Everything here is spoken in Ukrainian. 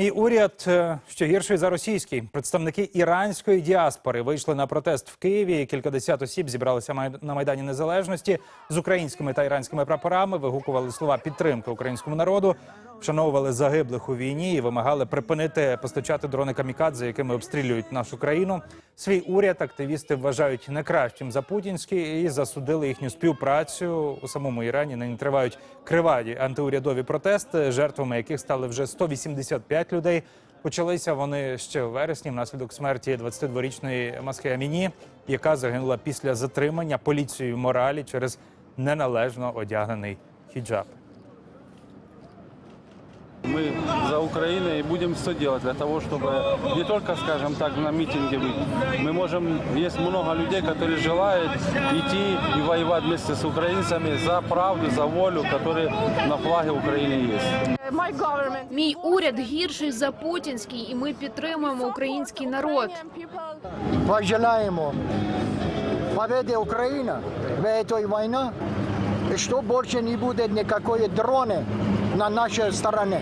Мій уряд ще гірший за російський. Представники іранської діаспори вийшли на протест в Києві. Кількадесят осіб зібралися на майдані незалежності з українськими та іранськими прапорами. Вигукували слова підтримки українському народу, вшановували загиблих у війні і вимагали припинити постачати дрони камікадзе, якими обстрілюють нашу країну. Свій уряд активісти вважають не кращим за путінський і засудили їхню співпрацю у самому Ірані. Нині тривають криваві антиурядові протести, жертвами яких стали вже 185 людей. Почалися вони ще у вересні внаслідок смерті 22-річної Масхи Аміні, яка загинула після затримання поліцією моралі через неналежно одягнений хіджаб. Мы за Украину и будем все делать для того, чтобы не только, скажем так, на митинге быть. Мы можем, есть много людей, которые желают идти и воевать вместе с украинцами за правду, за волю, которые на флаге Украины есть. My government. Мій уряд гірший за путінський, і ми підтримуємо український народ. пожелаємо победы Украина в этой войне, и что больше не будет никакой дроны на нашей стороне.